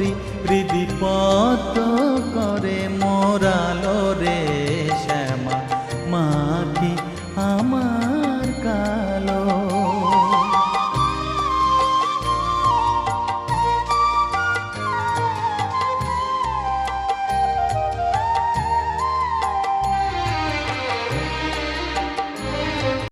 দিগম্বরী হৃদিপত করে মোরালো